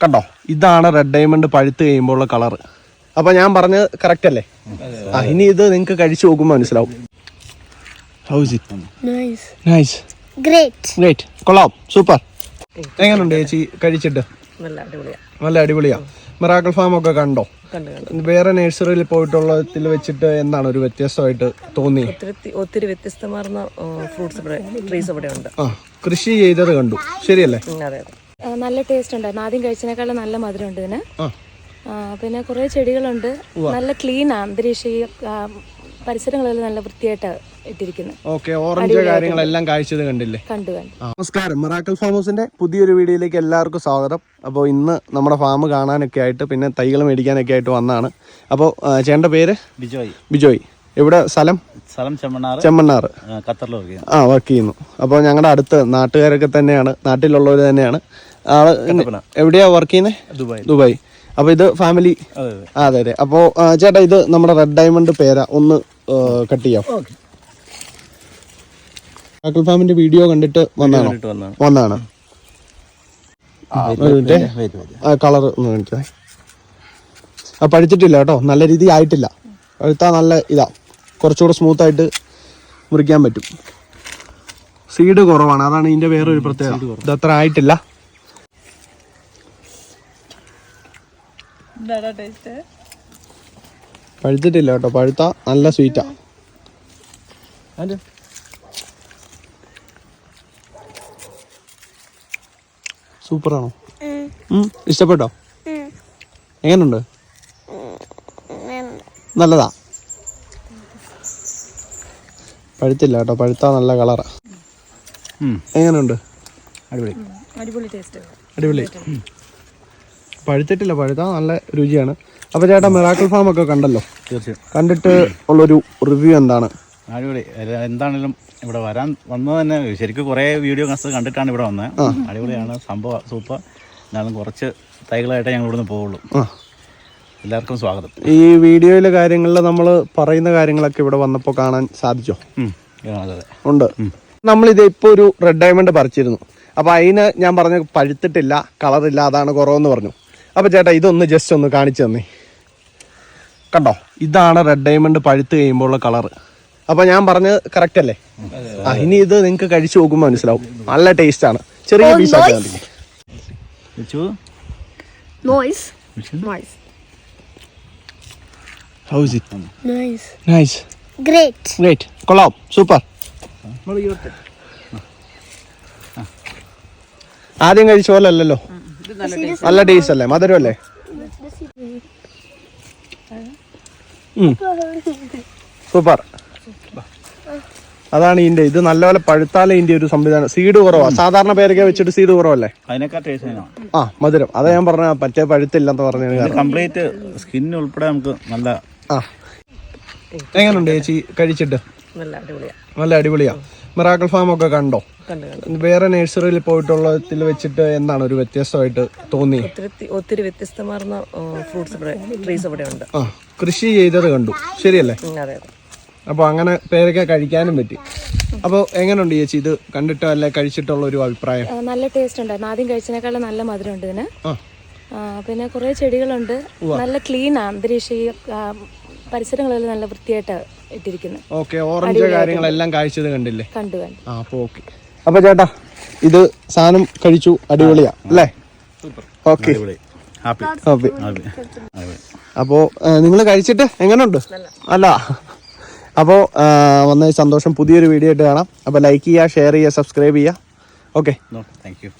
കണ്ടോ? ഇതാണ് red diamond പഴുത്ത് കഴിയുമ്പോഴുള്ള കളർ അപ്പൊ ഞാൻ പറഞ്ഞത് കറക്റ്റ് അല്ലേ? ആ ഇനി ഇത് നിങ്ങൾക്ക് കഴിച്ചു നോക്കുമ്പോൾ മനസ്സിലാവും. How's it. Nice great great കൊള്ളാം. സൂപ്പർ എങ്ങനെയുണ്ട് ചേച്ചി കഴിച്ചിട്ട്? നല്ല അടിപൊളിയാ. മിറാക്കിൾ ഫാം ഒക്കെ കണ്ടോ? വേറെ നഴ്സറിയിൽ പോയിട്ടുള്ളതിൽ വെച്ചിട്ട് എന്താണ് ഒരു വ്യത്യസ്തമായിട്ട് തോന്നി? ഒത്തിരി വ്യത്യസ്തമാർന്ന ഫ്രൂട്ട്സ് ട്രീസ് ഇവിടെ ഉണ്ട് ആ കൃഷി ചെയ്തത് കണ്ടു. ശരിയല്ലേ? അതെ അതെ. ആ, നല്ല ടേസ്റ്റ് ഉണ്ടായിരുന്നു. ആദ്യം കഴിച്ചതിനേക്കാളും നല്ല മധുരം ഉണ്ട് ഇതിന് പിന്നെ കുറെ ചെടികളുണ്ട്. നല്ല ക്ലീൻ ആണ്. അന്തരീക്ഷം ഈ പരിസരങ്ങളെല്ലാം നല്ല വൃത്തിയായിട്ട് ഇട്ടിരിക്കുന്നത് ഓക്കെ ഓറഞ്ച് കാര്യങ്ങളെല്ലാം കാഴ്ചത് കണ്ടില്ലേ? കണ്ടു കണ്ടു. നമസ്കാരം. മിറാക്കൽ ഫാമേഴ്സിന്റെ പുതിയൊരു വീഡിയോയിലേക്ക് എല്ലാവർക്കും സ്വാഗതം. അപ്പോൾ ഇന്ന് നമ്മുടെ ഫാം കാണാനൊക്കെ ആയിട്ട് പിന്നെ തൈകൾ മേടിക്കാനൊക്കെ ആയിട്ട് വന്നാണ്. അപ്പോൾ ചേട്ടന്റെ പേര്? ബിജോയ്. ബിജോയ്. ഇവിടെ സ്ഥലം? സ്ഥലം ചെമ്മണ്ണാർ ചെമ്മണ്ണാർ ആ, ഖത്തറിൽ വർക്ക് ചെയ്യുന്നു. ആ വർക്ക് ചെയ്യുന്നു. അപ്പോൾ ഞങ്ങളുടെ അടുത്ത് നാട്ടുകാരൊക്കെ തന്നെയാണ്. നാട്ടിലുള്ളവർ തന്നെയാണ്. ആൾ എവിടെയാ വർക്ക് ചെയ്യുന്നത് ദുബായ്. ദുബായ്. അപ്പോൾ ഇത് ഫാമിലി അതെ അതെ. അപ്പോൾ ചേട്ടാ ഇത് നമ്മുടെ റെഡ് ഡയമണ്ട് പേര. ഒന്ന് കട്ട് ചെയ്യാം. ഫാമിന്റെ വീഡിയോ കണ്ടിട്ട് വന്നാണ്? വന്നാണ്. കളർ ഒന്ന് കാണിച്ചേ. ആ പഴുത്തിട്ടില്ല കേട്ടോ. നല്ല രീതി ആയിട്ടില്ല. പഴുത്താ നല്ല ഇതാ. കുറച്ചുകൂടെ സ്മൂത്ത് ആയിട്ട് മുറിക്കാൻ പറ്റും. സീഡ് കുറവാണ്. അതാണ് ഇതിന്റെ വേറൊരു പ്രത്യേകത. ഇത് അത്ര ആയിട്ടില്ല. പഴുത്തിട്ടില്ല കേട്ടോ. പഴുത്ത നല്ല സ്വീറ്റാ സൂപ്പറാണോ? ഇഷ്ടപ്പെട്ടോ? എങ്ങനുണ്ട്? നല്ലതാ. പഴുത്തില്ല കേട്ടോ. പഴുത്ത നല്ല കളറാ എങ്ങനെയുണ്ട് എങ്ങനുണ്ട്? അടിപൊളി. അടിപൊളി ടേസ്റ്റ് അടിപൊളി. പഴുത്തിട്ടില്ല പഴുത്താ നല്ല രുചിയാണ്. അപ്പൊ ചേട്ടാ മിറാക്കിൾ ഫാം ഒക്കെ കണ്ടല്ലോ? തീർച്ചയായും. കണ്ടിട്ട് ഉള്ളൊരു റിവ്യൂ എന്താണ്? അടിപൊളി. എന്താണെങ്കിലും ഇവിടെ വരാൻ വന്നത് തന്നെ ശരിക്കും കുറേ വീഡിയോ കണ്ടിട്ടാണ് ഇവിടെ വന്നത് അടിപൊളിയാണ് സംഭവം സൂപ്പർ എന്നാലും കുറച്ച് തൈകളായിട്ടേ ഞങ്ങൾ ഇവിടുന്ന് പോവുള്ളൂ. എല്ലാവർക്കും സ്വാഗതം. ഈ വീഡിയോയിലെ കാര്യങ്ങളിൽ നമ്മൾ പറയുന്ന കാര്യങ്ങളൊക്കെ ഇവിടെ വന്നപ്പോൾ കാണാൻ സാധിച്ചോ? ഉണ്ട്. നമ്മളിത് ഇപ്പോൾ ഒരു റെഡ് ഡയമണ്ട് പറിച്ചിരുന്നു. അപ്പോൾ അതിന് ഞാൻ പറഞ്ഞ പഴുത്തിട്ടില്ല കളറില്ല അതാണ് കുറവെന്ന് പറഞ്ഞു. അപ്പോൾ ചേട്ടാ ഇതൊന്ന് ജസ്റ്റ് ഒന്ന് കാണിച്ചു തന്നേ. കണ്ടോ? ഇതാണ് റെഡ് ഡയമണ്ട് പഴുത്ത് കഴിയുമ്പോഴുള്ള കളർ അപ്പോൾ ഞാൻ പറഞ്ഞത് കറക്റ്റ് അല്ലേ? ആ ഇനി ഇത് നിങ്ങൾക്ക് കഴിച്ചു നോക്കുമ്പോൾ മനസ്സിലാവും. നല്ല ടേസ്റ്റ് ആണ്. ചെറിയ പീസ് ആക്കിയാൽ മതി വെച്ചു? Noise noise how's it nice nice great great കൊള്ളാം. സൂപ്പർ ആദ്യം കഴിച്ച പോലെ അല്ലല്ലോ. നല്ല ടേസ്റ്റ് അല്ലേ? മധുരം അല്ലേ? സൂപ്പർ. അതാണ് ഇതിന്റെ ഇത് നല്ലപോലെ പഴുത്താലേ ഇതിന്റെ ഒരു സംവിധാനം. സീഡ് കുറവാ. സാധാരണ പേരൊക്കെ വെച്ചിട്ട് സീഡ് കുറവല്ലേ? ആ മധുരം. അതാ ഞാൻ പറഞ്ഞ പറ്റേ പഴുത്തില്ലെന്ന് പറഞ്ഞു കംപ്ലീറ്റ് സ്കിൻ ഉൾപ്പെടെ നമുക്ക് നല്ല ആ. എങ്ങനെയുണ്ട് ചേച്ചി? കഴിച്ചിട്ട്? നല്ല അടിപൊളിയാ. മിറാക്കിൾ ഫാം ഒക്കെ കണ്ടോ? വേറെ നഴ്സറിയിൽ പോയിട്ടുള്ളതിൽ വെച്ചിട്ട് എന്താണ് ഒരു വ്യത്യസ്തമായിട്ട് തോന്നി? ഒത്തിരി വ്യത്യസ്തമാർന്ന ഫ്രൂട്ട്സ് ഇവിടെ ട്രീസ് ഇവിടെ ഉണ്ട്. ആ കൃഷി ചെയ്തത് കണ്ടു. ശരിയല്ലേ? അപ്പോൾ അങ്ങനെ പേരൊക്കെ കഴിക്കാനും പറ്റി. അപ്പോൾ എങ്ങനെയുണ്ട് ചേച്ചി ഇത് കണ്ടിട്ടോ അല്ലെ കഴിച്ചിട്ടുള്ള ഒരു അഭിപ്രായം? നല്ല ടേസ്റ്റ് ഉണ്ടായിരുന്നു. ആദ്യം കഴിച്ചതിനേക്കാളും നല്ല മധുരം ഉണ്ട് ഇതിന്. പിന്നെ കുറേ ചെടികളുണ്ട്. നല്ല ക്ലീൻ ആണ്. അന്തരീക്ഷം പരിസരങ്ങളെല്ലാം നല്ല വൃത്തിയായിട്ട് ഇട്ടിരിക്കുന്നത് ഓക്കെ ഓറഞ്ച് കാര്യങ്ങളെല്ലാം കാഴ്ചത് കണ്ടില്ലേ? കണ്ടു കണ്ടു. ആ അപ്പോൾ ഓക്കെ. അപ്പോൾ ചേട്ടാ ഇത് സാധനം കഴിച്ചു അടിപൊളിയാ അല്ലേ? ഓക്കെ. അടിപൊളി. ഹാപ്പി. ഹാപ്പി. ഹാപ്പി. അപ്പോൾ നിങ്ങൾ കഴിച്ചിട്ട് എങ്ങനെയുണ്ട്? അല്ല. അപ്പോൾ വന്ന സന്തോഷം പുതിയൊരു വീഡിയോ ആയിട്ട് കാണാം. അപ്പോൾ ലൈക്ക് ചെയ്യുക ഷെയർ ചെയ്യുക സബ്സ്ക്രൈബ് ചെയ്യുക. ഓക്കെ. Thank you